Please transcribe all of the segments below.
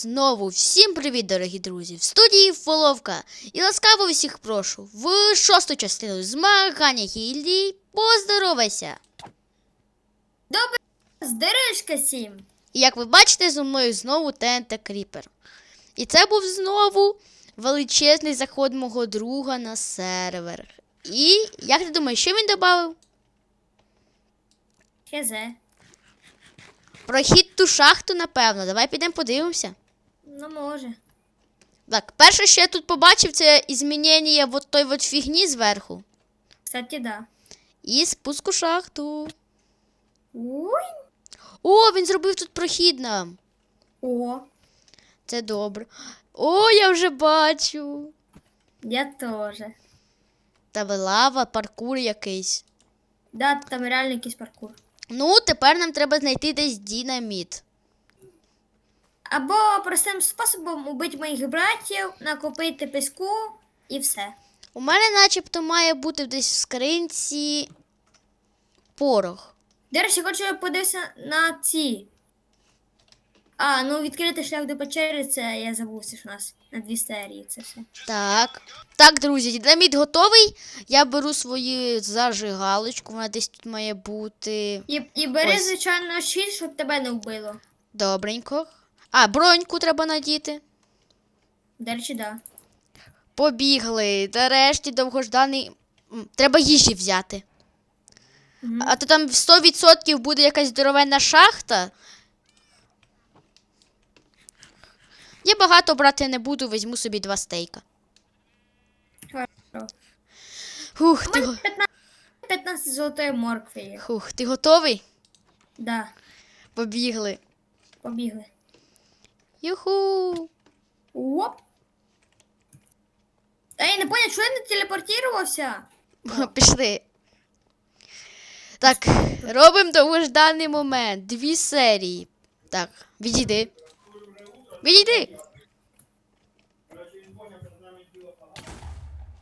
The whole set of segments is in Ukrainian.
знову всім привіт, дорогі друзі! В студії Фоловка. І ласкаво всіх прошу в шосту частину змагання гільдії. Поздоровайся! Здорожка сім. І як ви бачите, зі мною знову ТНТ Кріпер. І це був знову величезний заход мого друга на сервер. І як ти думаєш, що він додав? Хезе. Прохід ту шахту, напевно. Давай підемо подивимося. Ну може. Так, перше, що я тут побачив, це ізмінення вот той от фігні зверху. Кстати, да. І спуск у шахту. Ой. О, він зробив тут прохід нам. О, Це добре. О, я вже бачу. я теж. Та ви лава, паркур якийсь. Да, там реально якийсь паркур. Ну, тепер нам треба знайти десь дінаміт. Або простим способом убити моїх братів, накопити піску і все. У мене начебто має бути десь в скринці порох. До речі, хочу подивитися на ці. А, ну відкрити шлях до печери, це я забувся, що у нас на дві серії це все. Так. Так, друзі, динаміт готовий. Я беру свою зажигалочку, вона десь тут має бути. І, і бери, Ось. звичайно, щит, щоб тебе не вбило. Добренько. А, броньку треба надіти. До речі, да. Побігли. Нарешті довгожданий. Треба їжі взяти. Мгм. А то там 100% буде якась здоровенна шахта. Я багато брати не буду, візьму собі два стейка. Хорошо. Хух, ти, 15, 15 золотої моркви є. Хух, ти готовий? Да, Побігли. побігли. Юху. Оп. Я не понял, що я не телепортувався? Пішли. Так, робимо довгожданий момент. Дві серії. Так, відійди. Відійди.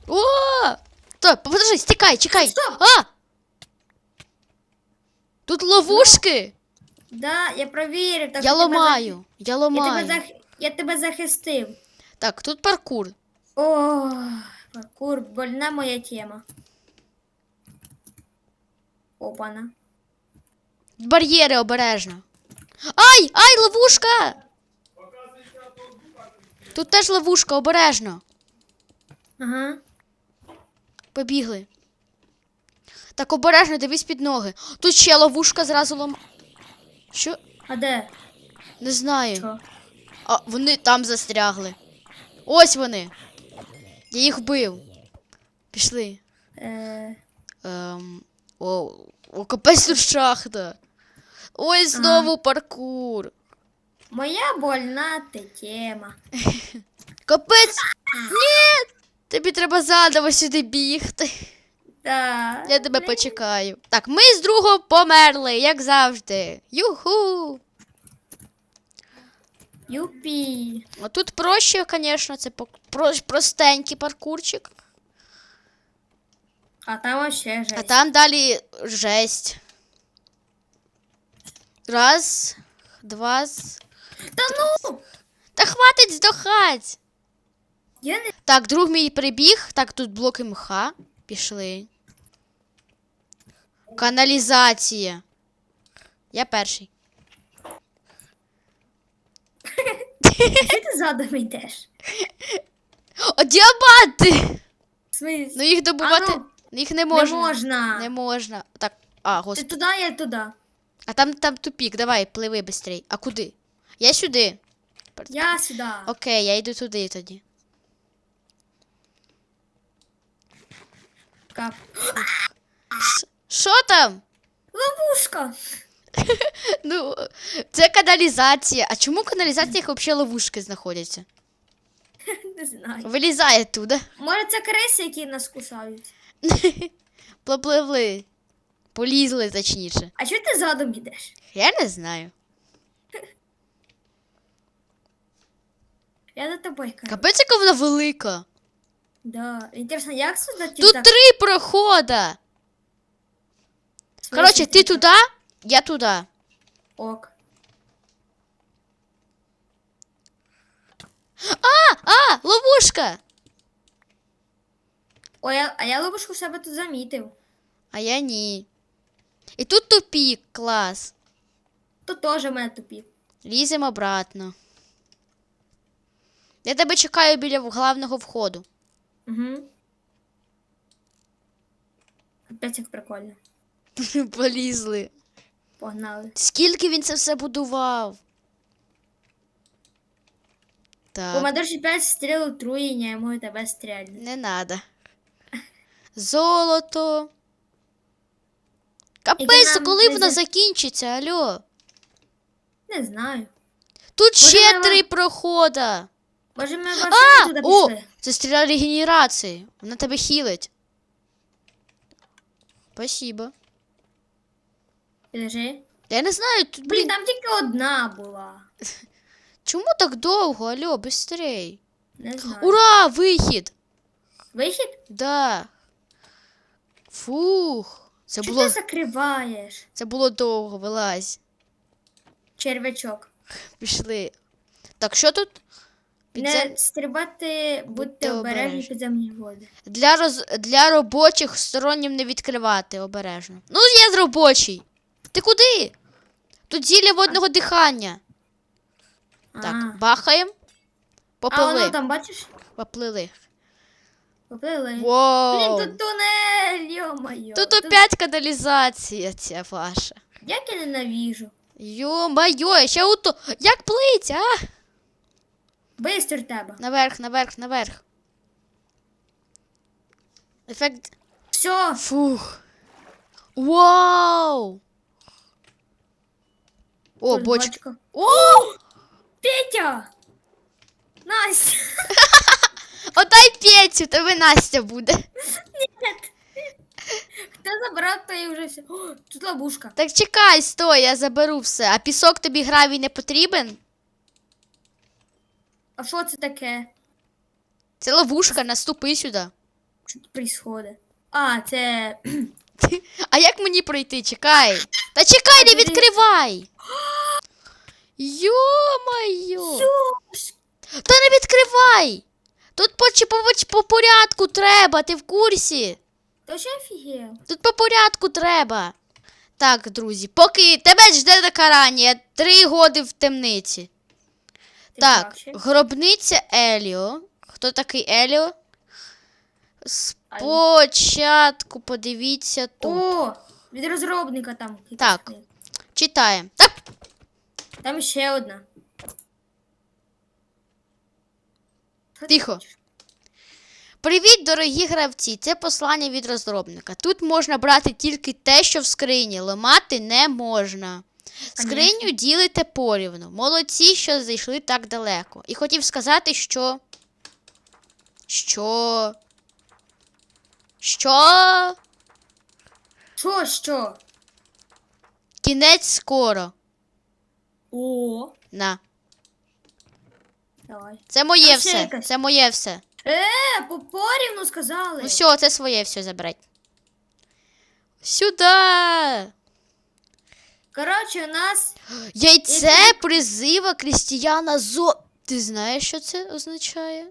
О! Стоп, подожди, стікай, чекай. А! Тут ловушки. Да, я провірив. Так Я що тебе ламаю. Я зах- Я ламаю. тебе, зах... я тебе захистив. Так, тут паркур. О, паркур, больна моя тема. Опана. Бар'єри обережно. Ай! Ай, ловушка! Тут теж ловушка, обережно. Ага. Побігли. Так, обережно, дивись під ноги. Тут ще ловушка зразу лом. Що? А де? Не знаю. Що? А, вони там застрягли. Ось вони. Я їх вбив. Пішли. Е... Ем, о, о, капець тут шахта. Ось знову паркур. Моя больна ти тема. Капець. Ні! Тобі треба заново сюди бігти. Да. Я тебе почекаю. Так, ми з другом померли, як завжди. Юху! Юпі. А тут проще, звісно, це простенький паркурчик. А там вообще жесть. А там далі жесть. Раз, два. Та ну! Та хватить здохать. Я не... Так, друг мій прибіг. Так, тут блоки мха. Пішли. Каналізація. Я перший. Що ти задом йдеш? О, діаманти! В смислі? Ну їх добувати. А, ну, Їх не можна. Не можна. Не можна. Так, а, Ти господи. туди, я туди. А там, там тупік, давай, пливи быстрей. А куди? Я сюди. Я сюди. Окей, я йду туди тоді. Кап. Що там? Ловушка. Ну, це каналізація. А чому в каналізаціях взагалі ловушки знаходяться? Не знаю. Вилізає туди. Може це криси, які нас кусають. Попливли. Полізли, точніше. А чого ти задом йдеш? Я не знаю. Я за тобою кажу. Капець, яка вона велика. Да. Інтересно, як создати Тут так? три прохода. Коротше, ти туди, я туди. Ок. ловушка. Ой, а- а я ловушку в себе тут замітив. А я ні. І тут тупік, клас. Тут теж в мене тупік. Ліземо обратно. Я тебе чекаю біля главного входу. Угу. Опять як прикольно. Полізли. Погнали. Скільки він це все будував? У Так, до речі, 5 стріл отруєння, я можу тебе стріляти. не надо. Золото. Капець, нам коли не воно за- закінчиться, алло? Не знаю. Тут ще ми три прохода. Може ми А, ваші туди о, пішли? Це стріля регенерації. Вона тебе хілить. Спасибо. Підожди. Я не знаю, тут, Блін, блін, там тільки одна була. чому так довго? Алло, быстрей. Не знаю. Ура! Вихід! Вихід? Да. Фух. Це Чого було, ти закриваєш? це було довго, вилазь. Червячок. Пішли. Так, що тут? Не стрибати, будьте обережні обережні. підземні води. Для, роз... Для робочих стороннім не відкривати обережно. Ну, я з робочий. Ти куди? Тут зілля водного дихання. Так, А. бахаємо. А воно Поплили. там, бачиш? Поплили. Поплили. Воу. Блін, тут тунель, йо-моє. Тут опять каналізація ця ваша. Як я ненавіжу. Йо-моє, ще ото. Як плить, а? Бистр тебе. Наверх, наверх, наверх. Ефект. Все, Фух. Вау! О, бочка. О! Петя! Настя! Отай Петю, тебе Настя буде. Хто забрав, то і вже все. О, тут ловушка. Так чекай, стой, я заберу все. А пісок тобі гравій не потрібен? А що це таке? Це ловушка, наступи сюди. Що тут происходит? А, це. А як мені пройти? Чекай. Та чекай, не відкривай. Йо-моє. Та не відкривай. Тут по, по, по порядку треба, ти в курсі. Ти ще офігел? Тут по порядку треба. Так, друзі, поки тебе жде покарання, три годи в темниці. Так, гробниця Еліо. Хто такий Еліо? Спочатку подивіться тут. О, від розробника там. Так. Читаємо. Так, Там ще одна. Тихо. Привіт, дорогі гравці! Це послання від розробника. Тут можна брати тільки те, що в скрині, ламати не можна. Скриню ділите порівну. Молодці, що зайшли так далеко. І хотів сказати, що. Що. Що? Що, що? Кінець скоро. О, На. давай. Це моє А ще все. якась? Це моє все. Е, по порівну сказали. Ну все, це своє все забрать. Сюди. Коротше, у нас Яйце призива Крістіяна Зо. Ти знаєш, що це означає?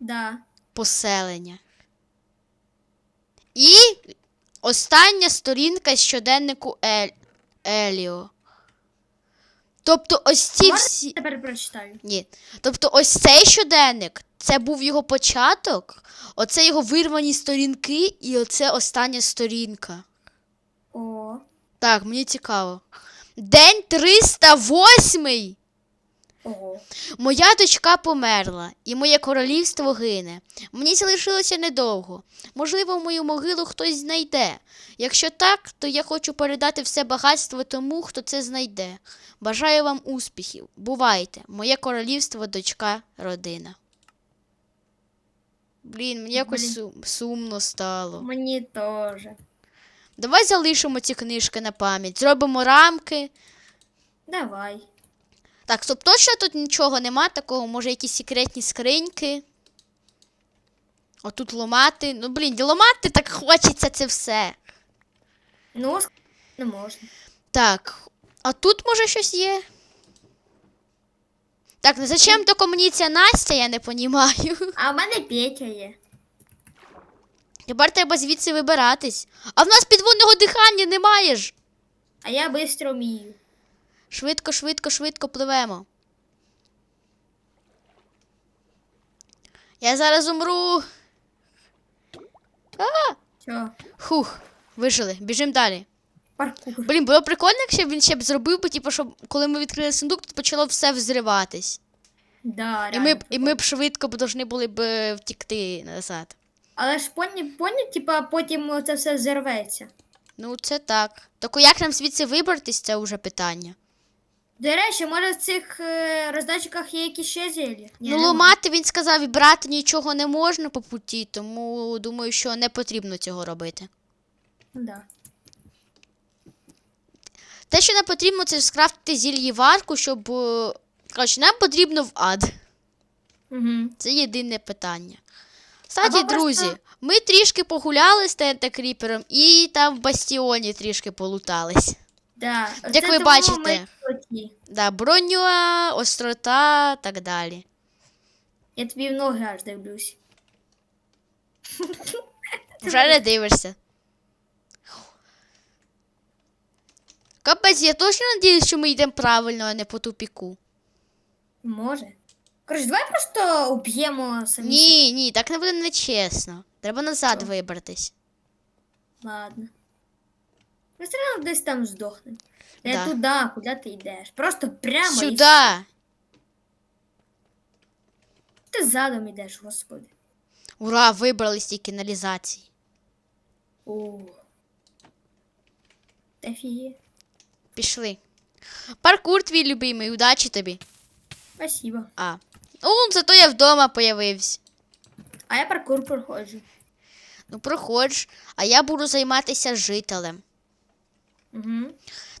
да. Поселення. І остання сторінка з щоденнику Ель... Еліо. Тобто ось ці всі. Тепер прочитаю. Ні. Тобто ось цей щоденник, це був його початок, оце його вирвані сторінки, і оце остання сторінка. Так, мені цікаво. День 308. Ого. Моя дочка померла, і моє королівство гине. Мені залишилося недовго. Можливо, мою могилу хтось знайде. Якщо так, то я хочу передати все багатство тому, хто це знайде. Бажаю вам успіхів. Бувайте, моє королівство, дочка, родина. Блін, мені якось Блін. сумно стало. Мені теж. Давай залишимо ці книжки на пам'ять, зробимо рамки. Давай. Так, стоп, точно тут нічого нема такого, може якісь секретні скриньки. Отут ломати. Ну, блін, ламати так хочеться це все. Ну, не можна. Так, а тут може щось є? Так, ну зачем тільки мені ця Настя, я не понімаю. А в мене Петя є. Тепер треба звідси вибиратись. А в нас підводного дихання немає ж. А я швидко вмію. Швидко, швидко, швидко пливемо. Я зараз умру. Що? Хух, вижили, біжимо далі. Паркур. Блін, було прикольно, якщо б він ще б зробив, бо, типу, щоб коли ми відкрили сундук, тут почало все взриватись. Да, І ми, б- і ми б швидко б должны були б е, втікти назад. Але ж поні, поні, типа, потім це все зірветься. Ну, це так. Тільки як нам звідси вибратись, це вже питання. До речі, може в цих е, роздатчиках є якісь ще зілля? Ні, ну, нема. ломати він сказав, і брати нічого не можна по путі, тому думаю, що не потрібно цього робити. Да. Те, що нам потрібно, це скрафтити зільєварку, щоб. е, Коротше, нам потрібно в ад. Угу. Це єдине питання. Кстати, Або друзі, просто- ми трішки погуляли з Тента Кріпером і там в бастіоні трішки полутались. Да. Як Це ви бачите. ми. Да, броня, острота, так далі. Я тобі в ноги аж дивлюсь. Вже не дивишся. Капець, я точно надіюсь, що ми йдемо правильно, а не по тупіку. Може. Коротше, давай просто уб'ємо самі. Ні, ні, так не буде нечесно. Треба назад Що? вибратись. себе. Ладно. Ми все одно десь там здохнемо. Не Да. туди, куди ти йдеш. Просто прямо і Сюди. ти задом йдеш, господи. Ура, вибрались ті каналізації. О. Та фіє. Пішли. Паркур твій любимий, удачі тобі. Спасибо. А. Ну, зато я вдома появився. А я паркур проходжу. Ну, проходж, а я буду займатися жителем. Угу.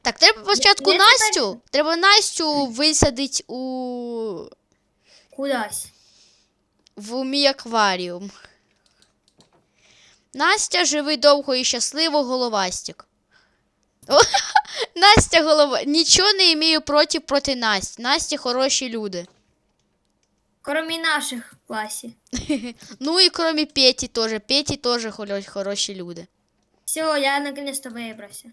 Так, треба спочатку я Настю. Треба Настю висадити у. Кудась. в мій акваріум. Настя, живи довго і щасливо, головастик. О, Настя голова. Нічого не імею проти проти Насті. Насті хороші люди. Кроме наших в класі. Ну і крім Петі теж. Петі теж хоро- хороші люди. Все, я наконец-то вибрався.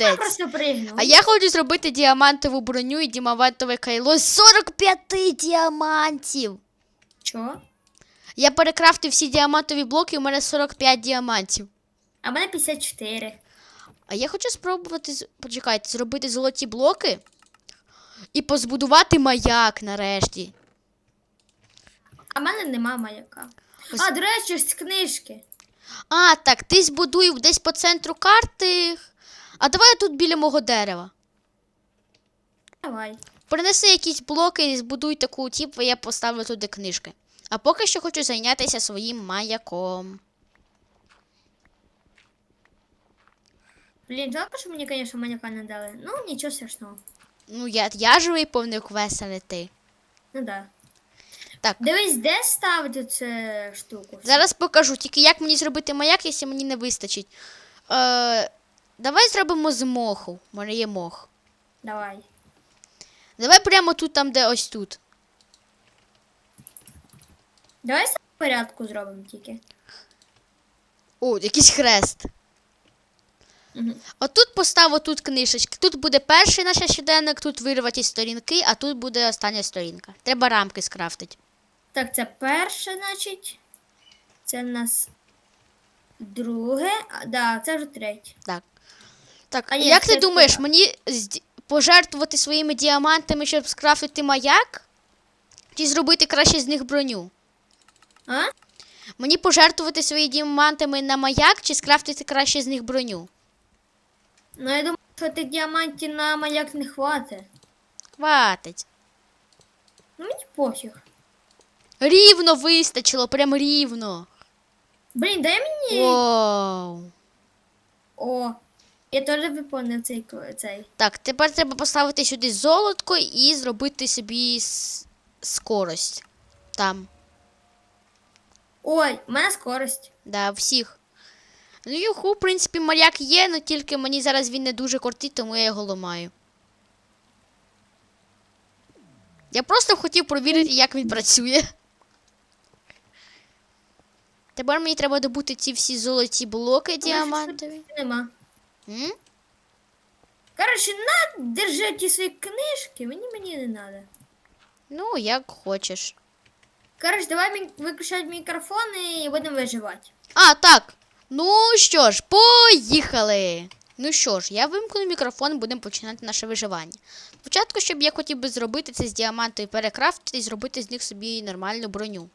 Я просто пригнув. А я хочу зробити діамантову броню і діамантове кайло з 45 діамантів. Чо? Я перекрафтив всі діамантові блоки, і у мене 45 діамантів. А в мене 54. А я хочу спробувати, почекайте, зробити золоті блоки і позбудувати маяк нарешті. А в мене нема маяка. Ось- А, до речі, з книжки. А, так, ти збудуй десь по центру карти. А давай тут біля мого дерева. Давай. Принеси якісь блоки і збудуй таку типу, я поставлю туди книжки. А поки що хочу зайнятися своїм маяком. Блін, жалко, що мені, звісно, маяка не дали. Ну, нічого страшного. Ну, я, я живий повний квест, а не ти. Ну да. Так. Дивись, де ставити цю штуку. Зараз покажу, тільки як мені зробити маяк, якщо мені не вистачить. Е, давай зробимо з моху. У мене є мох. Давай. Давай прямо тут, там, де ось тут. Давай сам порядку зробимо тільки. О, якийсь хрест. Угу. Отут постав отут книжечки. Тут буде перший наш щоденник, тут вирваті сторінки, а тут буде остання сторінка. Треба рамки скрафтити. Так, це перше, значить. Це в нас друге. А, да, це вже третє. Так. Так, А як ти думаєш, туди. мені зд- пожертвувати своїми діамантами, щоб скрафтити маяк? Чи зробити краще з них броню? А? Мені пожертвувати свої діамантами на маяк, чи скрафтити краще з них броню? Ну, я думаю, що тих діамантів на маяк не хватить. Хватить. Ну, мені пофіг. Рівно вистачило, прям рівно. Блін, дай мені. Вау. О, я теж виповнив цей, цей. Так, тепер треба поставити сюди золотко і зробити собі с- скорость. Там, Ой, у мене скорость. да, всіх. Ну, юху, в принципі, моряк є, але тільки мені зараз він не дуже кортить, тому я його ламаю. Я просто хотів провірити, як він працює. Тепер мені треба добути ці всі золоті блоки діамантові. Нема. М? Коротше, на, держи ті свої книжки, мені мені не треба. Ну, як хочеш. Коротше, давай мі- виключати мікрофон і будемо виживати. А, так. Ну що ж, поїхали. Ну що ж, я вимкну мікрофон, будемо починати наше виживання. Спочатку, що б я хотів би зробити, це з діаманту і перекрафтити і зробити з них собі нормальну броню.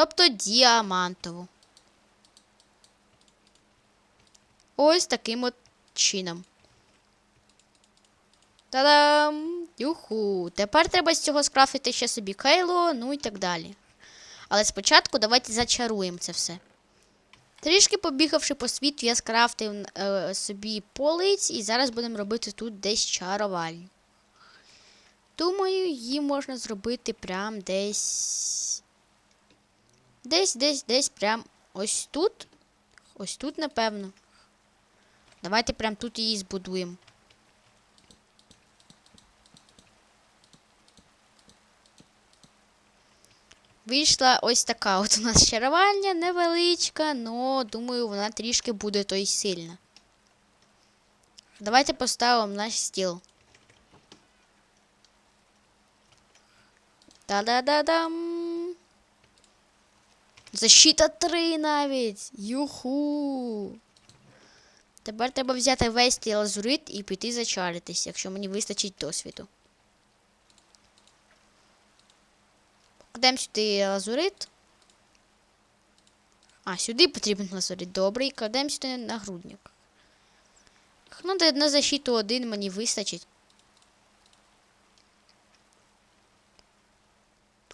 Тобто діамантову. Ось таким от чином. Та-дам! Юху! Тепер треба з цього скрафтити ще собі кайло, ну і так далі. Але спочатку давайте зачаруємо це все. Трішки побігавши по світу, я скрафтив е, собі полиць і зараз будемо робити тут десь чарувальню. Думаю, її можна зробити прям десь. Десь, десь, десь прям ось тут. Ось тут, напевно. Давайте прям тут її збудуємо. Вийшла ось така от у нас чарувальня невеличка, но думаю, вона трішки буде той сильна. Давайте поставимо наш стіл. Та-да-да-дам. Защита 3 навіть. Юху. Тепер треба взяти весь цей лазурит і піти зачаритись, якщо мені вистачить досвіду. Кладемо сюди лазурит. А, сюди потрібен лазурит. Добре, і кладемо сюди нагрудник. Ну, де на защиту один мені вистачить.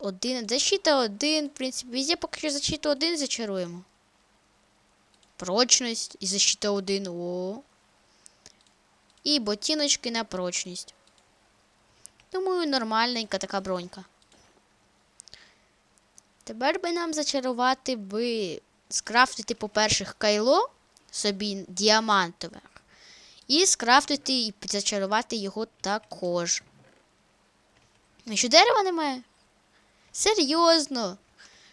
Один. Защита один, в принципі, везде поки що защиту один зачаруємо. Прочність і защита один. О. І ботиночки на прочність. Думаю, нормальненька така бронька. Тепер би нам зачарувати би скрафтити, по-перше, кайло собі діамантове. І скрафтити і зачарувати його також. А що дерева немає? Серйозно.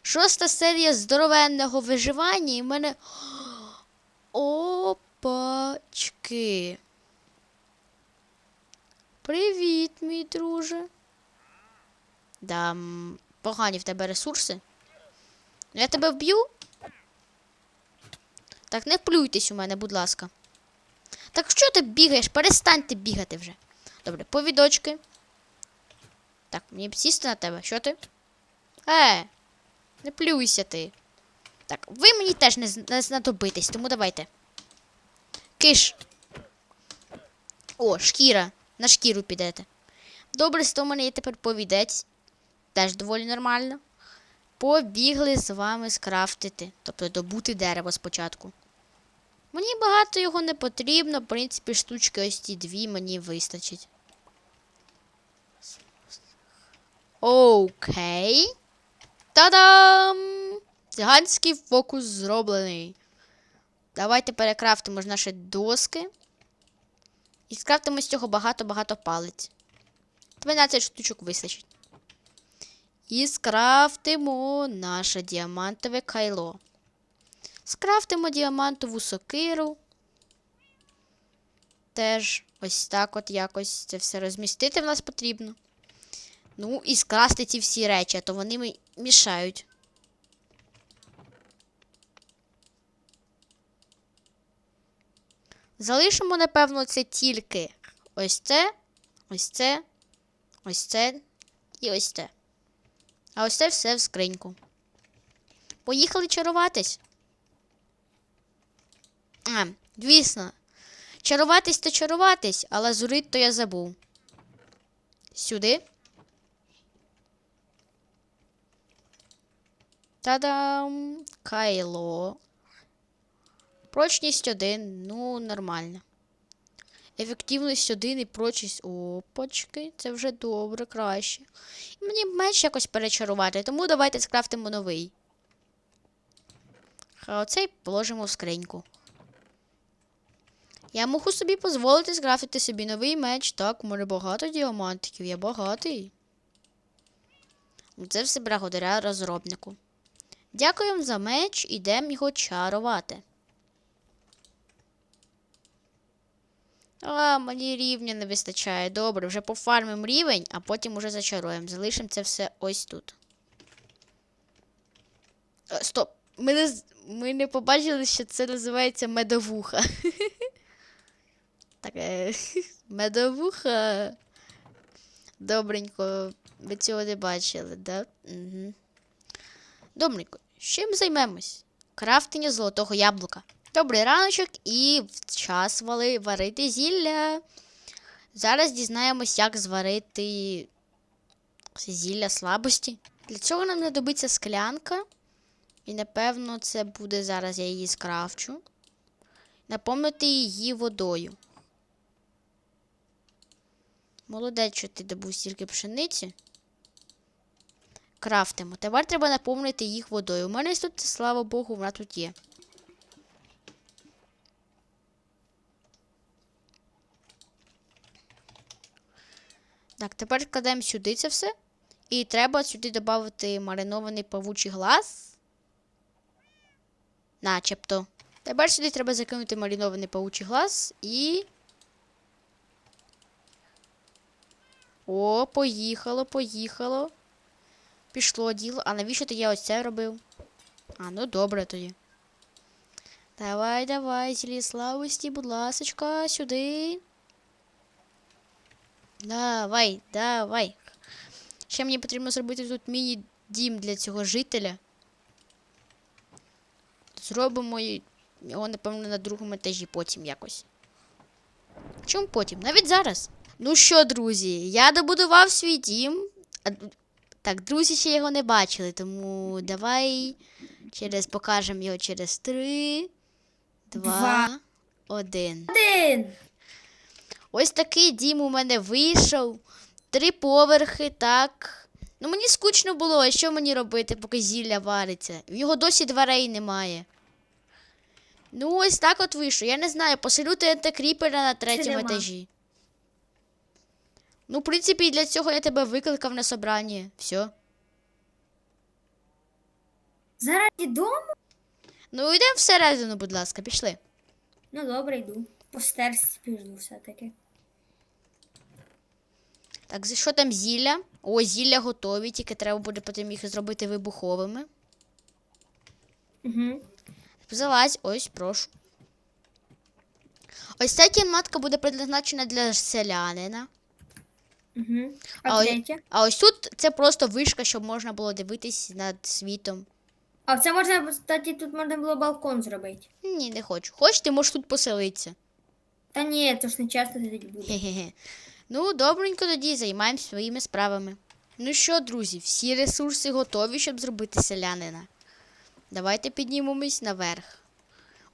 Шоста серія здоровенного виживання і в мене. Опачки. Привіт, мій друже. Да, погані в тебе ресурси. Я тебе вб'ю. Так, не плюйтесь у мене, будь ласка. Так що ти бігаєш? Перестаньте бігати вже. Добре, повідочки. Так, мені б сісти на тебе. Що ти? Е, не плюйся ти. Так, ви мені теж не, знадобитесь, тому давайте. Киш. О, шкіра. На шкіру підете. Добре, то в мене є тепер повідець. Теж доволі нормально. Побігли з вами скрафтити. Тобто добути дерево спочатку. Мені багато його не потрібно, в принципі, штучки ось ці дві мені вистачить. Окей. Та-дам! Циганський фокус зроблений. Давайте перекрафтимо ж наші доски. І скрафтимо з цього багато-багато палець. 12 штучок вистачить. І скрафтимо наше діамантове кайло. Скрафтимо діамантову сокиру. Теж ось так от якось це все розмістити в нас потрібно. Ну, і скрасти ці всі речі, а то вони мішають. Залишимо, напевно, це тільки ось це, ось це, ось це і ось це. А ось це все в скриньку. Поїхали чаруватись. А, звісно. Чаруватись то чаруватись, а лазурит то я забув. Сюди. Та-дам! Кайло. Прочність 1, ну, нормально. Ефективність 1 і прочність. Опачки, це вже добре, краще. Мені меч якось перечарувати, тому давайте скрафтимо новий. А оцей положимо в скриньку. Я можу собі дозволити скрафтити собі новий меч. Так, у мене багато діамантиків, я багатий. Це все благодаря розробнику. Дякуємо за меч, ідемо його чарувати. А, мені рівня не вистачає. Добре, вже пофармимо рівень, а потім уже зачаруємо. Залишимо це все ось тут. Е, Стоп. Ми не, ми не побачили, що це називається медовуха. Так, е, медовуха. Добренько, ви цього не бачили, да? Угу. Добренько, чим займемось? Крафтення золотого яблука. Добрий раночок і час вали варити зілля. Зараз дізнаємось, як зварити зілля слабості. Для цього нам знадобиться склянка. І напевно це буде зараз я її скрафчу. Наповнити її водою. Молодець, що ти добув стільки пшениці. Крафтимо. Тепер треба наповнити їх водою. У мене тут, слава Богу, вона тут є. Так, тепер кладемо сюди це все. І треба сюди додати маринований павучий глаз. Начебто. Тепер сюди треба закинути маринований павучий глаз і. О, поїхало, поїхало. Пішло діло. А навіщо ти я ось це робив? А, ну добре тоді. Давай, давай, зілі славості, будь ласочка, сюди. Давай, давай. Ще мені потрібно зробити тут міні-дім для цього жителя. Зробимо його, напевно, на другому етажі потім якось. Чому потім? Навіть зараз. Ну що, друзі, я добудував свій дім. Так, друзі ще його не бачили, тому давай через покажемо його через три, два, Два. один. Один. Ось такий дім у мене вийшов. Три поверхи, так. Ну мені скучно було, а що мені робити, поки зілля вариться? В його досі дверей немає. Ну, ось так от вийшло. Я не знаю, поселю ТНТ кріпера на третьому етажі. Ну, в принципі, для цього я тебе викликав на собрання. Все. Заради дому? Ну, йдемо всередину, будь ласка, пішли. Ну добре, йду. По стерсі піду все-таки. Так, за- що там зілля? О, зілля готові, тільки треба буде потім їх зробити вибуховими. Угу. Залазь, ось, прошу. Ось ця кімнатка буде предназначена для селянина. Угу. А А ось- А ось тут це просто вишка, щоб можна було дивитись над світом. А це можна, кстати, тут можна було балкон зробити. Ні, не хочу. Хочеш, ти можеш тут поселитися. Та ні, то ж не часто тоді буде. Хе-хе-хе. Ну, добренько тоді займаємось своїми справами. Ну що, друзі, всі ресурси готові, щоб зробити селянина. Давайте піднімемось наверх.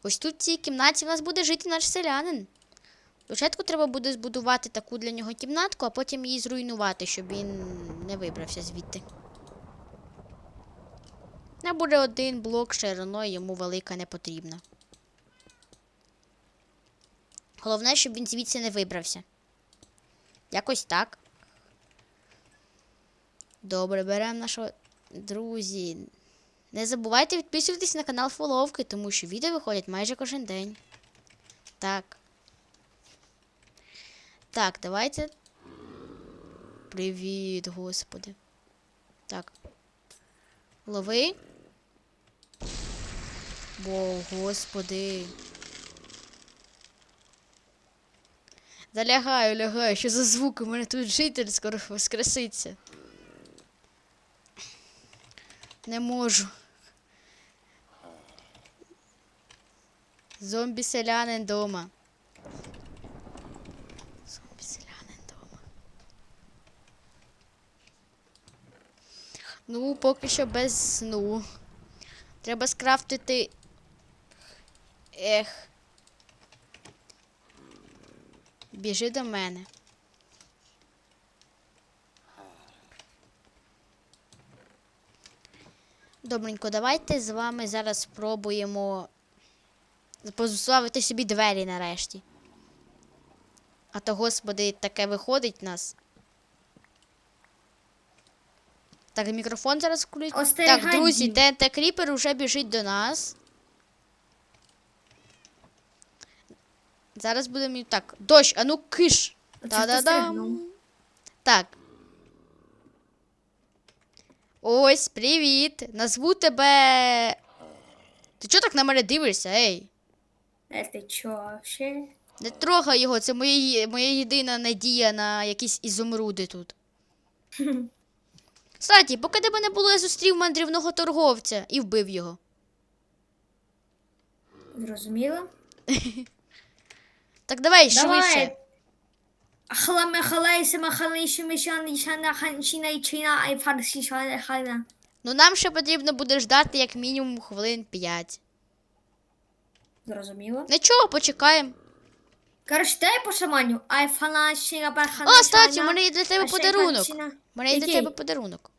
Ось тут в цій кімнаті в нас буде жити наш селянин. Спочатку треба буде збудувати таку для нього кімнатку, а потім її зруйнувати, щоб він не вибрався звідти. Не буде один блок шириною, йому велика не потрібна. Головне, щоб він звідси не вибрався. Якось так. Добре, беремо нашого. Друзі. Не забувайте підписуватись на канал Фоловки, тому що відео виходять майже кожен день. Так. Так, давайте. Привіт, господи. Так. Лови. Бо, господи. Залягаю, лягаю, що за звук? У мене тут житель скоро воскреситься. Не можу. Зомбі селянин дома. Зомбі селянин дома. Ну, поки що без сну. Треба скрафтити. Ех. Біжи до мене. Добренько, давайте з вами зараз спробуємо позставити собі двері нарешті. А то, господи, таке виходить в нас. Так, мікрофон зараз включить. Остерігай, Так, друзі, Дім. ТНТ Кріпер вже біжить до нас. Зараз будемо. Так, дощ, а ну киш. Та-да-дам. Так. Ось, привіт. Назву тебе. Ти чого так на мене дивишся, ей? Е, ти чо, вообще? Не трогай його, це моя, моя єдина надія на якісь ізумруди тут. Кстати, поки тебе не було, я зустрів мандрівного торговця і вбив його. Зрозуміло? Так давай, Давай. швидше. Ну нам ще потрібно буде ждати як мінімум хвилин 5. Зрозуміло? Нічого, почекаємо. Коротше, дай по шаманю. Ай фана щина О, статі, у мене є для тебе подарунок. У мене є для тебе подарунок.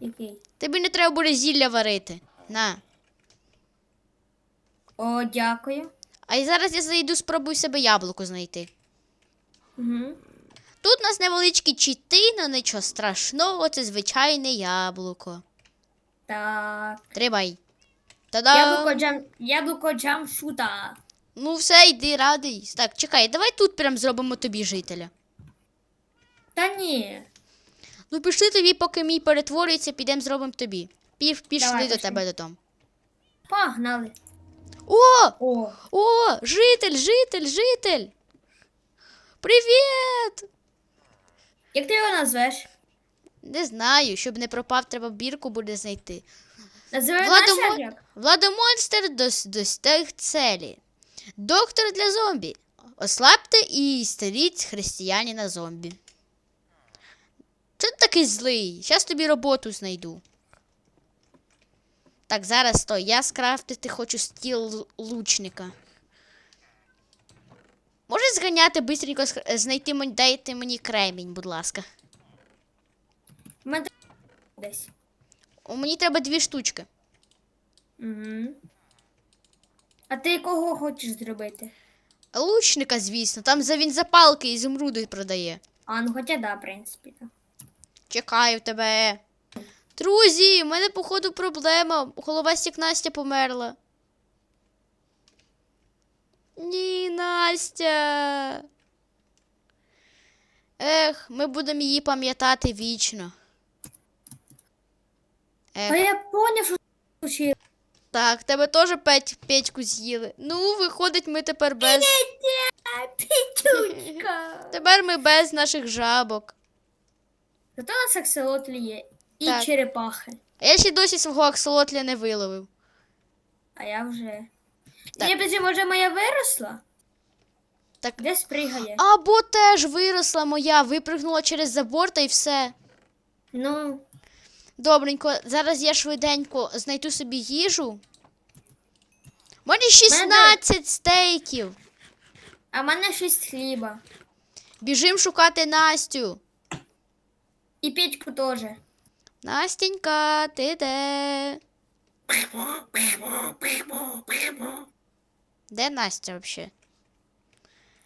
Який? Тобі не треба буде зілля варити. На. О, дякую. А і зараз я зайду, спробую себе яблуко знайти. Угу. Тут у нас невеличкі чіти, але нічого страшного, це звичайне яблуко. Так. Тримай. Та-дам! Яблуко джам, яблуко джам шута. Ну все, йди радий. Так, чекай, давай тут прям зробимо тобі жителя. Та ні. Ну пішли тобі, поки мій перетворюється, підемо зробимо тобі. Пів, пішли Давай, до пішли. тебе додому. Погнали. О! О, О! Житель, житель, житель! Привіт! як ти його назвеш? Не знаю, щоб не пропав, треба бірку буде знайти. Називай Владимо- наш як? Владомонстр дос- достиг целі. Доктор для зомбі. Ослабте і старіть християнина зомбі. Чого ти такий злий? Щас тобі роботу знайду. Так, зараз стой. Я скрафтити хочу стіл лучника. Можеш зганяти бистренько знайти мені, дайте мені кремінь, будь ласка. У мені треба дві штучки. Угу. А ти кого хочеш зробити? Лучника, звісно, там за він запалки і зумруди продає. А, ну хоча да, в принципі. Чекаю тебе. Друзі, в мене, походу, проблема. Головастік Настя померла. Ні, Настя. Ех, ми будемо її пам'ятати вічно. А я поняв, що случилось. Так, тебе теж петь, петьку з'їли. Ну, виходить, ми тепер без. Пітючка. Тепер ми без наших жабок. Зато у нас акселотлі є. І Так. черепахи. А я ще досі свого аксолотля не виловив. А я вже. Так. Ні, подожди, може моя виросла? Так, Де спригає? Або теж виросла моя, випрыгнула через забор та й все. Ну, Добренько, зараз я швиденько знайду собі їжу. У мене 16 стейків. а в мене шість хліба. Біжим шукати Настю. І Петьку теж. Настенька, ти де? Де Настя взагалі?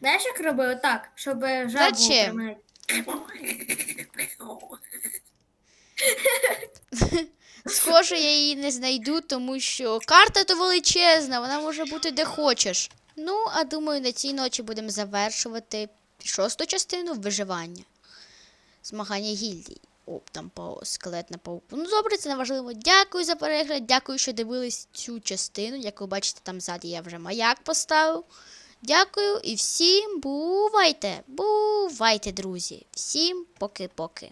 Знаєш, як робив отак, щоб жабу Зачем? Схоже, я її не знайду, тому що карта то величезна, вона може бути де хочеш. Ну, а думаю, на цій ночі будемо завершувати шосту частину виживання. Змагання гільдій. Оп, там скелет на пауку. Ну добре, це не важливо. Дякую за перегляд. Дякую, що дивились цю частину. Як ви бачите, там ззаді я вже маяк поставив. Дякую і всім бувайте! Бувайте, друзі! Всім поки-поки.